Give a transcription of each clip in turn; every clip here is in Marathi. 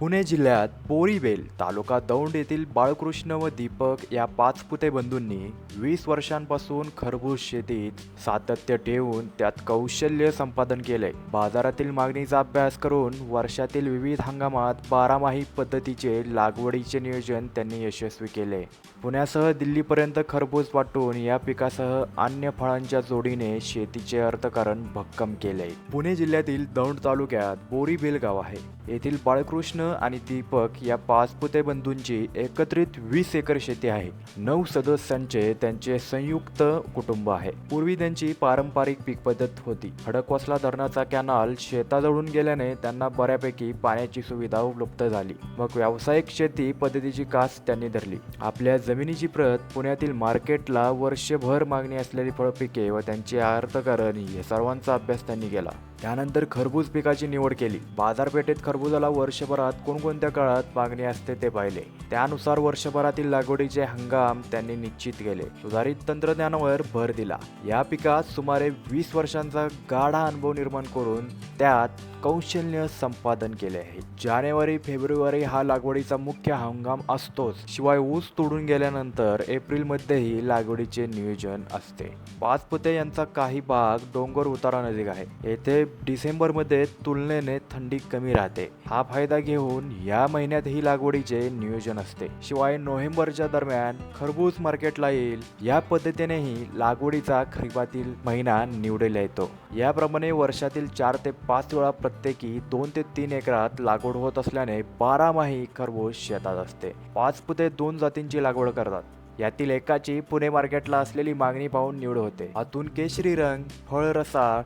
पुणे जिल्ह्यात पोरीबेल तालुका दौंड येथील बाळकृष्ण व दीपक या पाच पुते बंधूंनी वीस वर्षांपासून खरबूज शेतीत सातत्य ठेवून त्यात कौशल्य संपादन केले बाजारातील मागणीचा अभ्यास करून वर्षातील विविध हंगामात बारामाही पद्धतीचे लागवडीचे नियोजन त्यांनी यशस्वी केले. पुण्यासह दिल्लीपर्यंत खरबूज वाटून या पिकासह अन्य फळांच्या जोडीने शेतीचे अर्थकारण भक्कम केले पुणे जिल्ह्यातील दौंड तालुक्यात बोरीबेल गाव आहे. येथील बाळकृष्ण आणि दीपक या पाच पुते बंधूंची एकत्रित वीस एकर शेती आहे. नऊ सदस्यांचे त्यांचे संयुक्त कुटुंब आहे. पूर्वी त्यांची पारंपरिक पीक पद्धत होती. खडकवासला धरणाचा कॅनाल शेताजवळून गेल्याने त्यांना बऱ्यापैकी पाण्याची सुविधा उपलब्ध झाली. मग व्यावसायिक शेती पद्धतीची कास त्यांनी धरली. आपल्या जमिनीची प्रत पुण्यातील मार्केटला वर्षभर मागणी असलेली फळपिके व त्यांचे अर्थकारण या सर्वांचा अभ्यास त्यांनी केला. त्यानंतर खरबूज पिकाची निवड केली. बाजारपेठेत खरबुजाला वर्षभरात कोणकोणत्या काळात मागणी असते ते पाहिले. त्यानुसार वर्षभरातील लागवडीचे हंगाम त्यांनी निश्चित केले. सुधारित तंत्रज्ञानावर भर दिला. या पिकात सुमारे वीस वर्षांचा गाढा अनुभव निर्माण करून त्यात कौशल्य संपादन केले आहे. जानेवारी फेब्रुवारी हा लागवडीचा मुख्य हंगाम असतोच. शिवाय ऊस तोडून गेल्यानंतर एप्रिलमध्येही लागवडीचे नियोजन असते. पाचपुते यांचा काही भाग डोंगर उतारा नजीक आहे. येथे डिसेंबरमध्ये तुलनेने थंडी कमी राहते. हा फायदा घेऊन या महिन्यातही लागवडीचे नियोजन असते. शिवाय नोव्हेंबरच्या दरम्यान खरबूज मार्केटला येईल. या पद्धतीनेही लागवडीचा खरीपातील महिना निवडला येतो याप्रमाणे वर्षातील चार ते पाच वेळा प्रत्येकी दोन ते तीन एकरात लागवड होत असल्याने बारामाही खरबूज शेतात असते. पाच पुते दोन जातींची लागवड करतात. यातील एकाची पुणे मार्केटला असलेली मागणी पाहून निवड होते. आतून केशरी रंग फळ रसाळ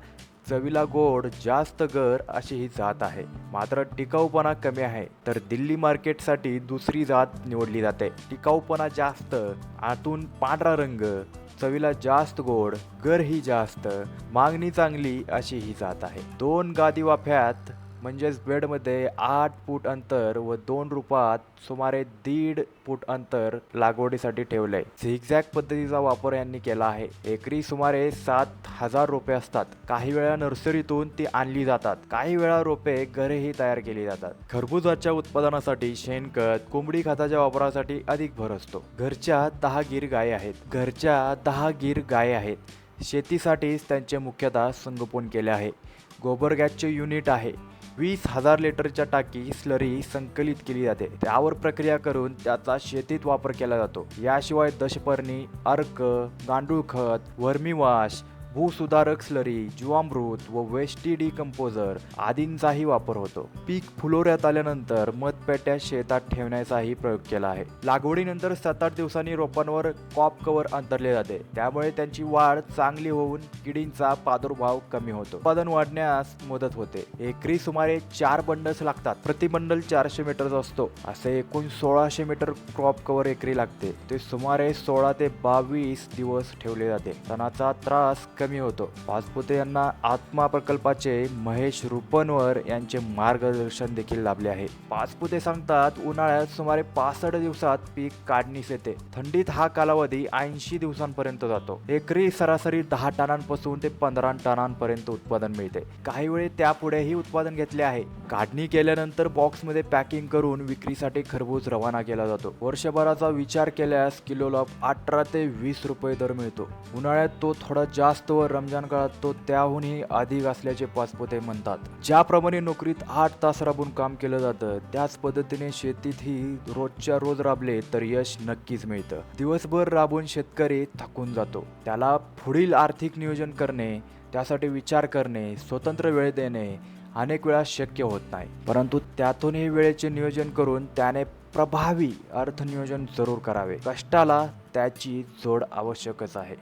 चवीला गोड जास्त गर अशी ही जात आहे. मात्र टिकाऊपणा कमी आहे. तर दिल्ली मार्केटसाठी दुसरी जात निवडली जाते. टिकाऊपणा जास्त आतून पांढरा रंग चवीला जास्त गोड गर ही जास्त मागणी चांगली अशी ही जात आहे. दोन गादी वाफ्यात म्हणजेच बेडमध्ये आठ फूट अंतर व दोन रूपात सुमारे दीड फूट अंतर लागवडीसाठी ठेवले झिगझॅग पद्धतीचा वापर यांनी केला आहे. एकरी सुमारे सात हजार रोपे असतात. काही वेळा नर्सरीतून ती आणली जातात. काही वेळा रोपे घरेही तयार केली जातात. खरबुजाच्या उत्पादनासाठी शेणखत कोंबडी खताच्या वापरासाठी अधिक भर असतो. घरच्या दहा गीर गाय आहेत. घरच्या दहा गीर गाय आहेत. शेतीसाठीच त्यांचे मुख्यतः संगोपन केले आहे. गोबर गॅसचे युनिट आहे. वीस हजार लिटरच्या टाकी स्लरी संकलित केली जाते. त्यावर प्रक्रिया करून त्याचा शेतीत वापर केला जातो. याशिवाय दशपर्णी अर्क गांडूळ खत वर्मीवाश भूसुधारक स्लरी जीवामृत व वेस्टी डिकम्पोजर आदींचाही वापर होतो. पीक फुलोऱ्यात आल्यानंतर मतपेट्या शेतात ठेवण्याचाही प्रयोग केला आहे. लागवडीनंतर सात आठ दिवसांनी रोपांवर कॉप कव्हर अंतरले जाते. त्यामुळे त्यांची वाढ चांगली होऊन किडींचा प्रादुर्भाव कमी होतो. उत्पादन वाढण्यास मदत होते. एकरी सुमारे चार बंडल्स लागतात. प्रतिबंडल चारशे मीटरचा असतो. असे एकूण सोळाशे मीटर क्रॉप कव्हर एकरी लागते. ते सुमारे सोळा ते बावीस दिवस ठेवले जाते. तणाचा त्रास कमी होतो. पाचपुते यांना आत्मा प्रकल्पाचे महेश रुपनवर यांचे मार्गदर्शन देखील लाभले आहे. पाचपुते सांगतात उन्हाळ्यात सुमारे पासष्ट दिवसात पीक काढणीस येते. थंडीत हा कालावधी ऐंशी दिवसांपर्यंत जातो. एकरी सरासरी दहा टनांपासून ते पंधरा टनांपर्यंत उत्पादन मिळते. काही वेळे त्यापुढेही उत्पादन घेतले आहे. काढणी केल्यानंतर बॉक्समध्ये पॅकिंग करून विक्रीसाठी खरबूज रवाना केला जातो. वर्षभराचा विचार केल्यास किलोला अठरा ते वीस रुपये दर मिळतो. उन्हाळ्यात तो थोडा जास्त व रमजान काळात तो त्याहूनही अधिक असल्याचे पाचपोते म्हणतात. ज्याप्रमाणे नोकरीत आठ तास राबून काम केलं जातं त्याच पद्धतीने शेतीतही रोजच्या रोज राबले तर यश नक्कीच मिळतं. दिवसभर राबून शेतकरी थकून जातो. त्याला पुढील आर्थिक नियोजन करणे त्यासाठी विचार करणे स्वतंत्र वेळ देणे अनेक वेळा शक्य होत नाही. परंतु त्यातूनही वेळेचे नियोजन करून त्याने प्रभावी अर्थनियोजन जरूर करावे. कष्टाला त्याची जोड आवश्यकच आहे.